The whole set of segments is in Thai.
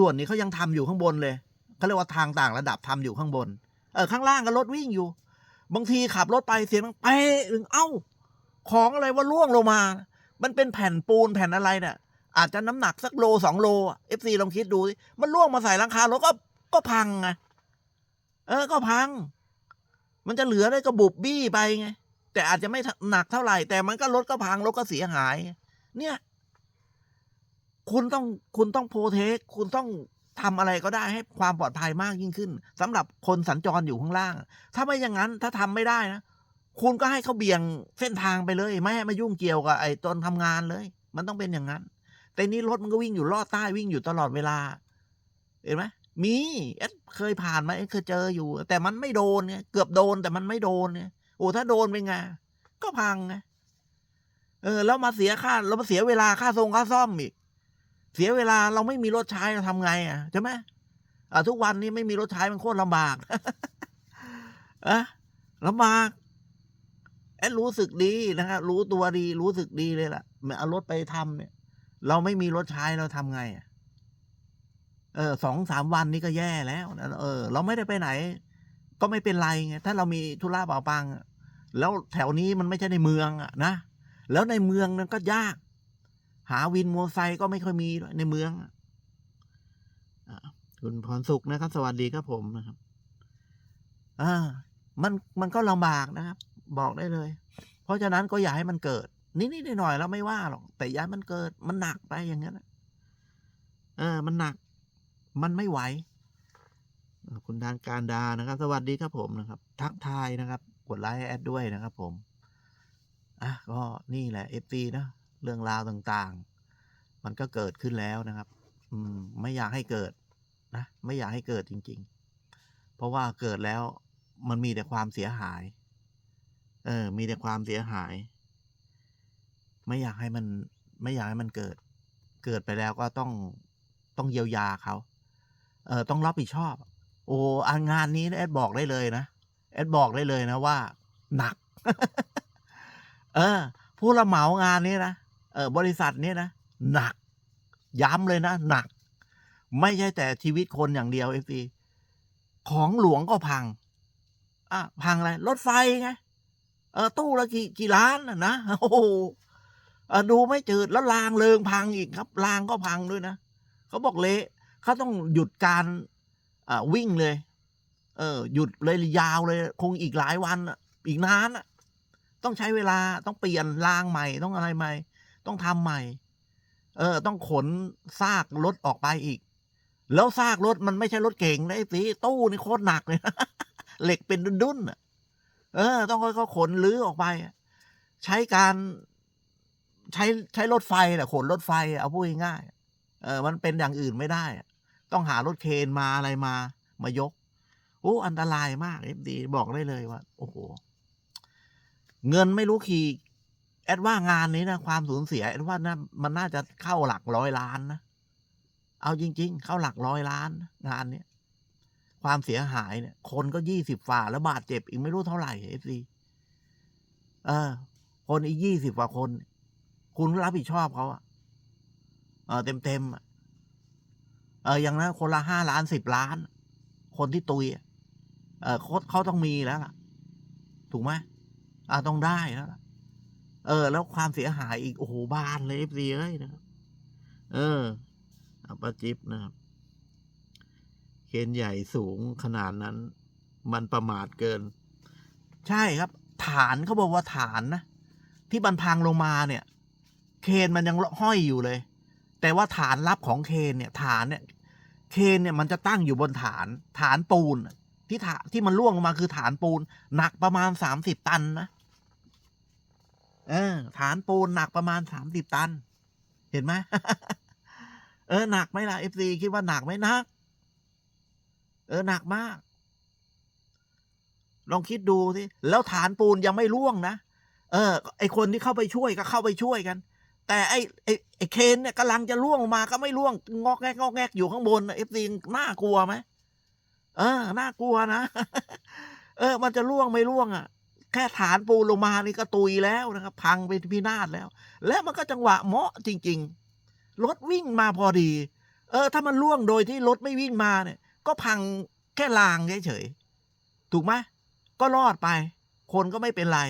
ด่วนนี่เขายังทำอยู่ข้างบนเลยเขาเรียกว่าทางต่างระดับทำอยู่ข้างบน เออข้างล่างก็รถวิ่งอยู่ บางทีขับรถไปเสียงดังเป๊ะหนึ่งเอ้า ของอะไรว่าล่วงลงมา มันเป็นแผ่นปูนแผ่นอะไรเนี่ยอาจจะน้ำหนักสักโลสองโลเอฟซีลองคิดดูมันล่วงมาใส่หลังคารถก็ก็พังไงเออก็พัง มันจะเหลือได้ก็บุบบี้ไปไงแต่อาจจะไม่หนักเท่าไหร่ แต่มันก็รถก็พังรถก็เสียหาย เนี่ย คุณต้องคุณต้องโปรเทคคุณต้องทำอะไรก็ได้ให้ความปลอดภัยมากยิ่งขึ้นสำหรับคนสัญจรอยู่ข้างล่าง ถ้าไม่อย่างนั้นถ้าทำไม่ได้นะ คุณก็ให้เขาเบี่ยงเส้นทางไปเลย ไม่ให้มายุ่งเกี่ยวกับไอ้ตอนทำงานเลย มันต้องเป็นอย่างนั้น แต่นี่รถมันก็วิ่งอยู่ลอดใต้วิ่งอยู่ตลอดเวลา เห็นไหมมีเอ็ดเคยผ่านมาเอ็ดเคยเจออยู่ แต่มันไม่โดนไงเกือบโดนแต่มันไม่โดนไงโอ้ถ้าโดนเป็นไงก็พังไงเออแล้วมาเสียค่าแล้วมาเสียเวลาค่าทรงค่าซ่อมอีก เสียเวลาเราไม่มีรถใช้เราทำไงอะใช่ไหมอ่าทุกวันนี้ไม่มีรถใช้มันโคตรลำบากอะลำบากแอดรู้สึกดีนะครับรู้ตัวดี รู้สึกดีเลยล่ะเอารถไปทำเนี่ย เราไม่มีรถใช้เราทำไงอะเออสองสามวันนี้ก็แย่แล้วนะเออ เราไม่ได้ไปไหน ก็ไม่เป็นไรไงถ้าเรามีธุระเปล่าปัง แล้วแถวนี้มันไม่ใช่ในเมืองอะนะแล้วในเมืองนั้นก็ยาก หาวินมอเตอร์ไซค์ก็ไม่ค่อยมีด้วยในเมืองอคุณพรสุขนะครับ สวัสดีครับผมนะครับอ่ามันมันก็ลำบากนะครับ บอกได้เลย เพราะฉะนั้นก็อย่าให้มันเกิด นิดๆหน่อยๆแล้วไม่ว่าหรอกแต่ย่าให้มันเกิด มันหนักไปอย่างนั้นเออ มันหนัก มันไม่ไหวคุณดานการดานะครับ สวัสดีครับผมนะครับ ทักทายนะครับ กดไลค์แอดด้วยนะครับผมอะก็นี่แหละเอฟซีนะ เรื่องราวต่างๆ มันก็เกิดขึ้นแล้วนะครับ อืม ไม่อยากให้เกิดนะ ไม่อยากให้เกิดจริง ๆ เพราะว่าเกิดแล้วมันมีแต่ความเสียหาย เออ มีแต่ความเสียหาย ไม่อยากให้มัน ไม่อยากให้มันเกิด เกิดไปแล้วก็ต้องต้องเยียวยาเขาเออต้องรับผิดชอบ โอ้องานนี้แอดบอกได้เลยนะแอดบอกได้เลยนะว่า หนัก เออ ผู้รับเหมางานนี้นะ บริษัทนี้นะหนัก ย้ำเลยนะ หนัก ไม่ใช่แต่ชีวิตคนอย่างเดียวเอฟีของหลวงก็พังอะพังอะไรรถไฟไงเออตู้ละกี่กี่ล้านนะโอ้โหดูไม่จืดแล้วรางเริงพังอีกครับรางก็พังด้วยนะเขาบอกเละเขาต้องหยุดการอ่าวิ่งเลย เออ หยุดเลยยาวเลย คงอีกหลายวันอีกนานต้องใช้เวลาต้องเปลี่ยนรางใหม่ต้องอะไรใหม่ ต้องทำใหม่ เออ ต้องขนซากรถออกไปอีก แล้วซากรถมันไม่ใช่รถเก่งนะไอ้สีตู้นี่โคตรหนักเลยนะเหล็กเป็นดุนๆเออ ต้องค่อยๆขนลื้อออกไป ใช้การใช้ใช้รถไฟแหละขนรถไฟเอาพูดง่ายเออ มันเป็นอย่างอื่นไม่ได้ ต้องหารถเคนมาอะไรมา มายกโอ้อันตรายมากเอฟดีบอกได้เลยว่า โอ้โห เงินไม่รู้ขี่ แอดว่างานนี้นะความสูญเสียแอดว่านะมันน่าจะเข้าหลักร้อยล้านนะเอาจริง ๆ เข้าหลักร้อยล้าน งานเนี้ยความเสียหายเนี่ย คนก็ยี่สิบฝ่าแล้วบาดเจ็บอีกไม่รู้เท่าไหร่เอฟซีเออ คนอีกยี่สิบกว่าคน คุณรับผิดชอบเขาอะเออเต็มเต็มอะเอออย่างนั้นคนละห้าล้านสิบล้าน คนที่ตุยอะเออเขาเขาต้องมีแล้วล่ะ ถูกไหมอ่าต้องได้แล้วล่ะ เออ แล้วความเสียหายอีก โอ้โหบานเลยเอฟซีเอ้ยนะครับ เออเอาปาจิบนะครับเคนใหญ่สูงขนาดนั้น มันประมาทเกิน ใช่ครับ ฐานเขาบอกว่าฐานนะ ที่บันพังลงมาเนี่ย เคนมันยังห้อยอยู่เลย แต่ว่าฐานรับของเคนเนี่ย ฐานเนี่ยเคนเนี่ยมันจะตั้งอยู่บนฐาน ฐานปูน ที่ฐานที่มันล่วงลงมาคือฐานปูน หนักประมาณสามสิบตันนะ เออ ฐานปูนหนักประมาณสามสิบตัน เห็นไหมเออหนักไหมล่ะเอฟซีคิดว่าหนักไหมหนัก เออหนักมาก ลองคิดดูสิแล้วฐานปูนยังไม่ร่วงนะเออ ไอคนที่เข้าไปช่วยก็เข้าไปช่วยกัน แต่ไอไอไอเคนเนี่ยกำลังจะล่วงลงมาก็ไม่ล่วง งอกแงกงอกแงกอยู่ข้างบนเอฟซีน่ากลัวไหมเออน่ากลัวนะเออ มันจะล่วงไม่ล่วงอะ แค่ฐานปูลงมานี่ก็ตุยแล้วนะครับ พังเป็นพินาศแล้ว แล้วมันก็จังหวะเหมาะจริง ๆ รถวิ่งมาพอดี เออ ถ้ามันล่วงโดยที่รถไม่วิ่งมาเนี่ย ก็พังแค่รางเฉยๆถูกไหมก็รอดไป คนก็ไม่เป็นไร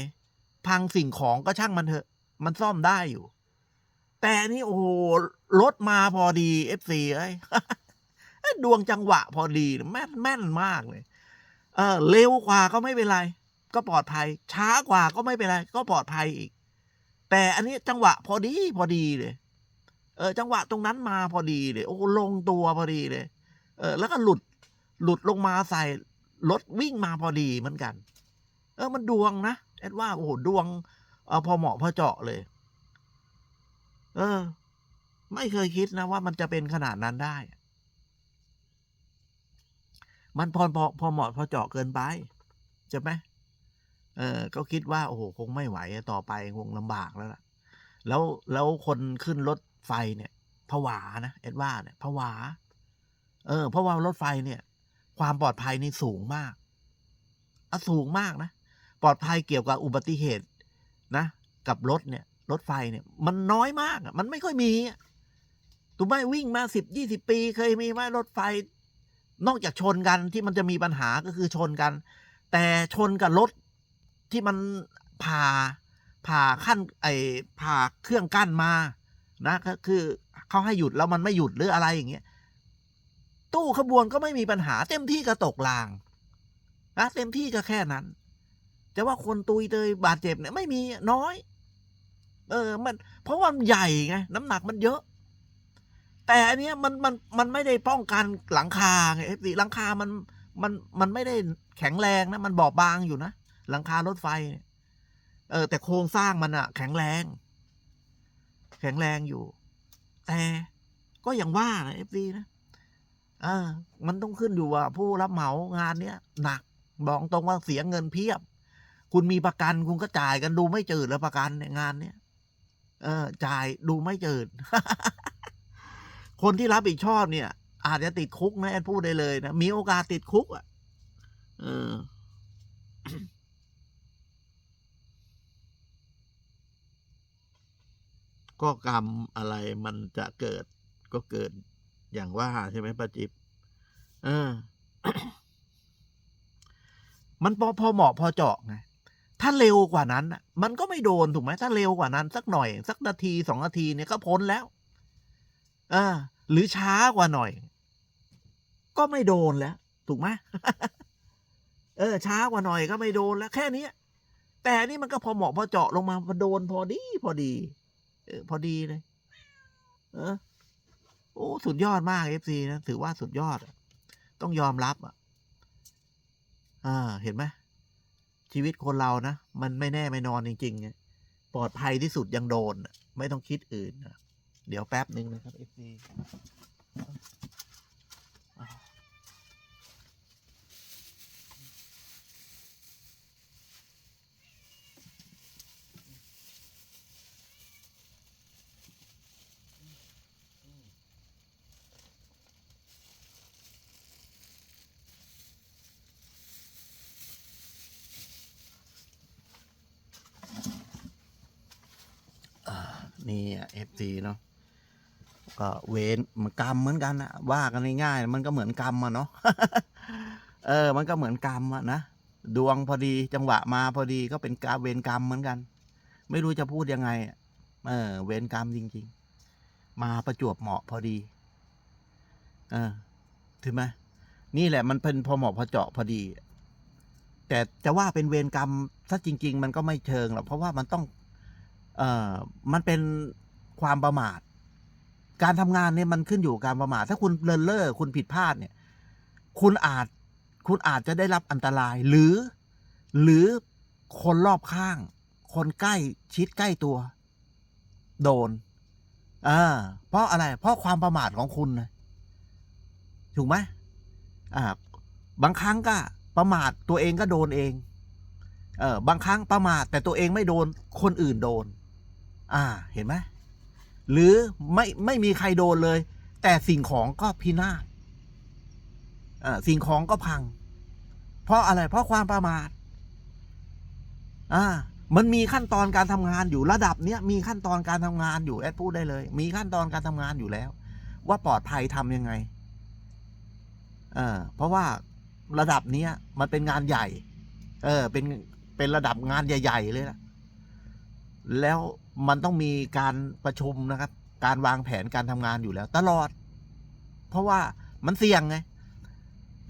พังสิ่งของก็ช่างมันเถอะ มันซ่อมได้อยู่ แต่นนี่โอ้โหรถมาพอดีเอฟซีเอ้ยดวงจังหวะพอดีแม่นแม่นมากเลย เออเร็วกว่าก็ไม่เป็นไร ก็ปลอดภัย ช้ากว่าก็ไม่เป็นไร ก็ปลอดภัยอีก แต่อันนี้จังหวะพอดีพอดีเลย เออ จังหวะตรงนั้นมาพอดีเลย โอ้ลงตัวพอดีเลย เออ แล้วก็หลุดหลุดลงมาใส่รถวิ่งมาพอดีเหมือนกัน เออ มันดวงนะแอดว่าโอ้โหดวงเออพอเหมาะพอเจาะเลย เออ ไม่เคยคิดนะว่ามันจะเป็นขนาดนั้นได้ มันพอพอพอเหมาะพอเจาะเกินไปใช่ไหม เออก็คิดว่าโอ้โหคงไม่ไหวต่อไปคงลำบากแล้วล่ะ แล้วแล้วคนขึ้นรถไฟเนี่ยผวานะเอ็ดว่าเนี่ยผวา เออเพราะว่ารถไฟเนี่ย ความปลอดภัยนี่สูงมากอะสูงมากนะปลอดภัยเกี่ยวกับอุบัติเหตุนะ กับรถเนี่ยรถไฟเนี่ยมันน้อยมากมันไม่ค่อยมีอะถูกไหมวิ่งมาสิบยี่สิบปี เคยมีไหมรถไฟ นอกจากชนกันที่มันจะมีปัญหาก็คือชนกัน แต่ชนกับรถ ที่มันผ่าผ่าขั้นไอ้ผ่าเครื่องกั้นมานะก็คือเขาให้หยุดแล้วมันไม่หยุดหรืออะไรอย่างเงี้ยตู้ขบวนก็ไม่มีปัญหาเต็มที่ก็ตกรางนะเต็มที่ก็แค่นั้นจะว่าคนตุยเตยบาดเจ็บเนี่ยไม่มีน้อย เออมัน เพราะว่ามันใหญ่ไงน้ำหนักมันเยอะ แต่อันเนี้ยมันมันมันไม่ได้ป้องกันหลังคาไงเอฟซีหลังคามันมันมันไม่ได้แข็งแรงนะมันบอบบางอยู่นะ หลังคารถไฟ เออ แต่โครงสร้างมันอะแข็งแรง แข็งแรงอยู่ แต่ก็อย่างว่านะเอฟซีนะเออ มันต้องขึ้นอยู่ว่าผู้รับเหมางานเนี้ยหนักบอกตรงว่าเสียเงินเพียบ คุณมีประกันคุณก็จ่ายกันดูไม่จืดแล้วประกันเนี่ยงานเนี้ยเออ จ่ายดูไม่จืด คนที่รับผิดชอบเนี่ย อาจจะติดคุกนะแอดพูดได้เลยนะมีโอกาสติดคุกอะ เออ ก็กรรมอะไรมันจะเกิดก็เกิดอย่างว่าใช่ไหมป้าจิ๊บเออ มันพอพอเหมาะพอเจาะไงถ้าเร็วกว่านั้นน่ะมันก็ไม่โดนถูกไหมถ้าเร็วกว่านั้น สักหน่อย สักนาทีสองนาทีเนี่ยก็พ้นแล้วเออหรือช้ากว่าหน่อย ก็ไม่โดนแล้ว ถูกไหมเออ ช้ากว่าหน่อยก็ไม่โดนแล้ว แค่นี้แต่นี่มันก็พอเหมาะพอเจาะลงมาพอโดนพอดี พอดี เออ พอดีเลย เออ โอ้ สุดยอดมากเอฟซีนะ ถือว่าสุดยอด ต้องยอมรับอะอ่าเห็นไหมชีวิตคนเรานะ มันไม่แน่ไม่นอนจริงๆไงปลอดภัยที่สุดยังโดนอะไม่ต้องคิดอื่นนะเดี๋ยวแป๊บหนึ่งนะครับเอฟซี นี่เอฟซีเนาะก็เวนมันกรรมเหมือนกันนะว่ากันง่ายๆมันก็เหมือนกรรมอะเนาะเออ มันก็เหมือนกรรมอะนะดวงพอดีจังหวะมาพอดีก็เป็นกาเวรกรรมเหมือนกัน ไม่รู้จะพูดยังไงเออ เวรกรรมจริง ๆ มาประจวบเหมาะพอดี เออถึงไหมนี่แหละมันเป็นพอเหมาะพอเจาะพอดี แต่จะว่าเป็นเวรกรรมถ้าจริง ๆ มันก็ไม่เชิงหรอกเพราะว่ามันต้อง เอ่อมันเป็นความประมาท การทำงานเนี่ยมันขึ้นอยู่กับการประมาท ถ้าคุณเลินเล่อคุณผิดพลาดเนี่ย คุณอาจคุณอาจจะได้รับอันตรายหรือ หรือคนรอบข้าง คนใกล้ชิดใกล้ตัว โดนอ่าเพราะอะไร เพราะความประมาทของคุณนะถูกไหมอ่าบางครั้งก็ประมาทตัวเองก็โดนเอง เออบางครั้งประมาทแต่ตัวเองไม่โดนคนอื่นโดน อ่าเห็นไหมหรือไม่ไม่มีใครโดนเลย แต่สิ่งของก็พินาศสิ่งของก็พัง เพราะอะไร เพราะความประมาทอ่ามันมีขั้นตอนการทำงานอยู่ระดับเนี้ยมีขั้นตอนการทำงานอยู่แอดพูดได้เลย มีขั้นตอนการทำงานอยู่แล้ว ว่าปลอดภัยทำยังไงเออเพราะว่าระดับเนี้ยมันเป็นงานใหญ่ เออเป็นเป็นระดับงานใหญ่ ๆ เลยล่ะแล้ว มันต้องมีการประชุมนะครับ การวางแผนการทำงานอยู่แล้ว ตลอด เพราะว่ามันเสี่ยงไง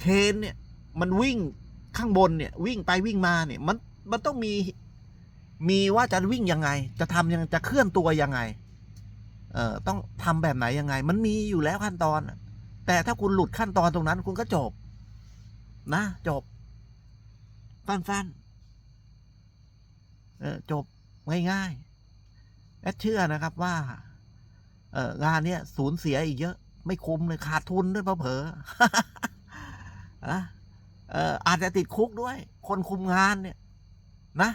เคนเนี่ย มันวิ่งข้างบนเนี่ย วิ่งไปวิ่งมาเนี่ย มันมันต้องมีมีว่าจะวิ่งยังไง จะทำยังจะเคลื่อนตัวยังไง เอ่อต้องทำแบบไหนยังไง มันมีอยู่แล้วขั้นตอน แต่ถ้าคุณหลุดขั้นตอนตรงนั้น คุณก็จบ นะจบสั้นๆเออจบง่ายๆ แอดเชื่อนะครับว่า เอองานเนี้ยสูญเสียอีกเยอะ ไม่คุ้มเลยขาดทุนด้วยเผลอๆอะเอออาจจะติดคุกด้วย คนคุมงานเนี่ย นะ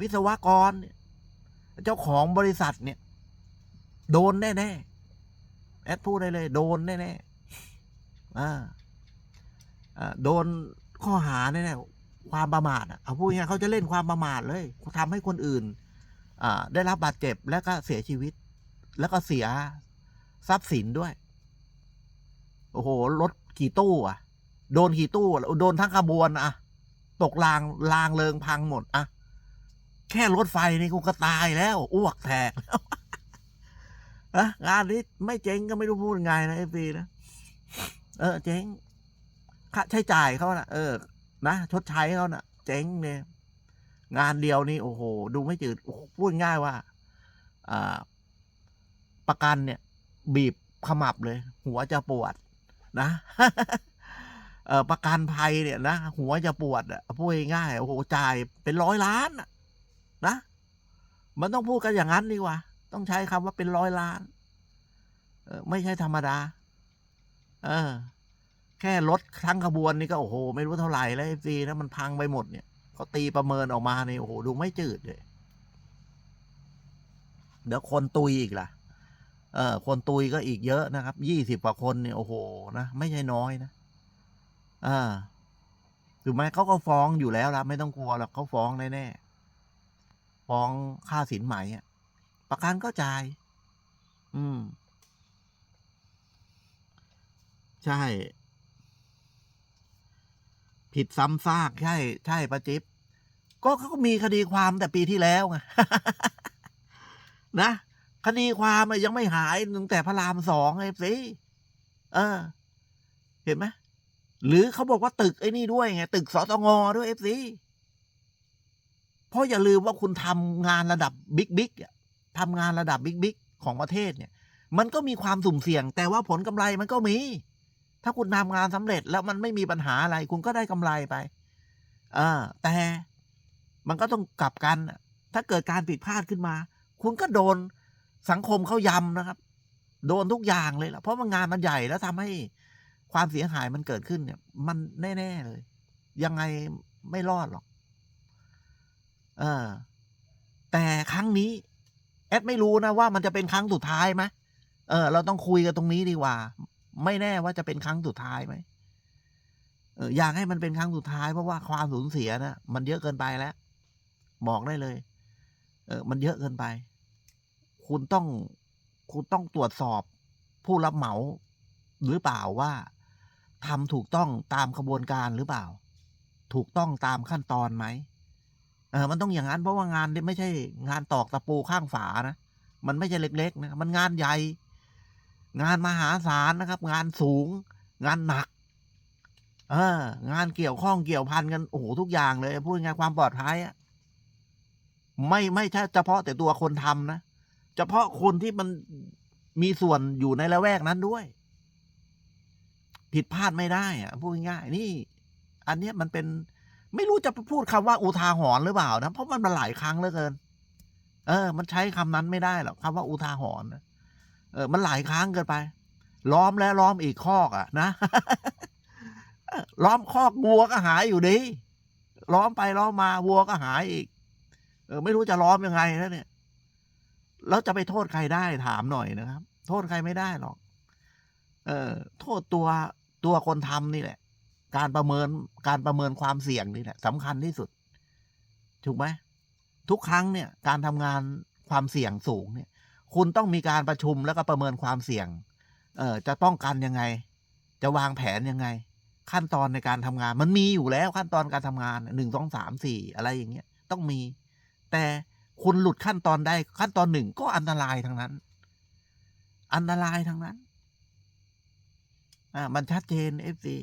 วิศวกรเนี่ยเจ้าของบริษัทเนี่ย โดนแน่ๆแอดพูดได้เลย โดนแน่ๆอ่าโดนข้อหาแน่ๆความประมาทอะเอาพูดง่ายเขาจะเล่นความประมาทเลยทำให้คนอื่น ได้รับบาดเจ็บแล้วก็เสียชีวิต แล้วก็เสียทรัพย์สินด้วย โอ้โหรถกี่ตู้อะ โดนกี่ตู้อะโดนทั้งขบวนอะตกรางรางเริงพังหมดอะแค่รถไฟนี่กูก็ตายแล้ว อ้วกแตกแล้วนะงานนี้ไม่เจ๊งก็ไม่รู้พูดไงนะเอฟซีนะ เออ เจ๊งค่าใช้จ่ายเขานะเออ นะชดใช้เขานะเจ๊งเนี่ย งานเดียวนี่โอ้โห ดูไม่จืดพูดง่ายว่าประกันเนี่ย บีบขมับเลย หัวจะปวดนะประกันภัยเนี่ยนะหัวจะปวดอะพูดง่ายโอ้โหจ่ายเป็นร้อยล้านนะมันต้องพูดกันอย่างนั้นดีกว่า ต้องใช้คำว่าเป็นร้อยล้านไม่ใช่ธรรมดา เออ แค่รถทั้งขบวนนี่ก็โอ้โห ไม่รู้เท่าไหร่แล้วเอฟซีนะมันพังไปหมดเนี่ย เขาตีประเมินออกมาเนี่ยโอ้โหดูไม่จืดเลย เดี๋ยวคนตุยอีกล่ะ เออ คนตุยก็อีกเยอะนะครับ ยี่สิบกว่าคนเนี่ยโอ้โหนะไม่ใช่น้อยนะอ่าถูกไหมเขาก็ฟ้องอยู่แล้วละไม่ต้องกลัวหรอกเขาฟ้องแน่ๆฟ้องค่าสินไหมอะประกันก็จ่าย อืม ใช่ ผิดซ้ำซากใช่ ใช่ประจิ๊บก็เขาก็มีคดีความแต่ปีที่แล้วไงนะคดีความยังไม่หายตั้งแต่พระรามสองไอ้สิเออ เห็นไหมหรือเขาบอกว่าตึกไอ้นี่ด้วยไงตึกสตงด้วยเอฟซีเพราะอย่าลืมว่าคุณทำงานระดับบิ๊กบิ๊กทำงานระดับบิ๊กบิ๊กของประเทศเนี่ย มันก็มีความสุ่มเสี่ยง แต่ว่าผลกำไรมันก็มี ถ้าคุณทำงานสำเร็จแล้วมันไม่มีปัญหาอะไร คุณก็ได้กำไรไปอ่าแต่มันก็ต้องกลับกัน ถ้าเกิดการผิดพลาดขึ้นมา คุณก็โดนสังคมเขายำนะครับ โดนทุกอย่างเลยล่ะเพราะมันงานมันใหญ่แล้วทำให้ความเสียหายมันเกิดขึ้นเนี่ย มันแน่ๆเลย ยังไงไม่รอดหรอก เออ แต่ครั้งนี้ แอดไม่รู้นะว่ามันจะเป็นครั้งสุดท้ายไหมเออ เราต้องคุยกันตรงนี้ดีกว่า ไม่แน่ว่าจะเป็นครั้งสุดท้ายไหมอยากให้มันเป็นครั้งสุดท้ายเพราะว่าความสูญเสียนะมันเยอะเกินไปแล้ว บอกได้เลย เออ มันเยอะเกินไป คุณต้อง คุณต้องตรวจสอบผู้รับเหมาหรือเปล่าว่าทำถูกต้องตามขบวนการหรือเปล่า ถูกต้องตามขั้นตอนไหมเออ มันต้องอย่างนั้นเพราะว่างานไม่ใช่งานตอกตะปูข้างฝานะ มันไม่ใช่เล็ก ๆ นะ มันงานใหญ่ งานมหาศาลนะครับ งานสูง งานหนัก เอองานเกี่ยวข้องเกี่ยวพันกัน โอ้โห ทุกอย่างเลย พูดง่ายความปลอดภัยอะไม่ไม่ใช่เฉพาะแต่ตัวคนทำนะ เฉพาะคนที่มันมีส่วนอยู่ในละแวกนั้นด้วย ผิดพลาดไม่ได้อะพูดง่ายนี่ อันเนี้ยมันเป็นไม่รู้จะพูดคำว่าอุทาหรณ์หรือเปล่านะ เพราะมันมาหลายครั้งเหลือเกิน เออ มันใช้คำนั้นไม่ได้หรอกคำว่าอุทาหรณ์นะ เออมันหลายครั้งเกินไป ล้อมแล้วล้อมอีกคอกอะนะ ล้อมคอกวัวก็หายอยู่ดี ล้อมไปล้อมมาวัวก็หายอีก เออ ไม่รู้จะล้อมยังไงแล้วเนี่ย แล้วจะไปโทษใครได้ถามหน่อยนะครับ โทษใครไม่ได้หรอก เออ โทษตัวตัวคนทำนี่แหละ การประเมินการประเมินความเสี่ยงนี่แหละสำคัญที่สุด ถูกไหมทุกครั้งเนี่ย การทำงานความเสี่ยงสูงเนี่ย คุณต้องมีการประชุมแล้วก็ประเมินความเสี่ยง เออจะป้องกันยังไง จะวางแผนยังไง ขั้นตอนในการทำงาน มันมีอยู่แล้วขั้นตอนการทำงานหนึ่งสองสามสี่อะไรอย่างเงี้ย ต้องมี แต่คุณหลุดขั้นตอนได้ขั้นตอนหนึ่งก็อันตรายทั้งนั้น อันตรายทั้งนั้น อ่า มันชัดเจนเอฟซี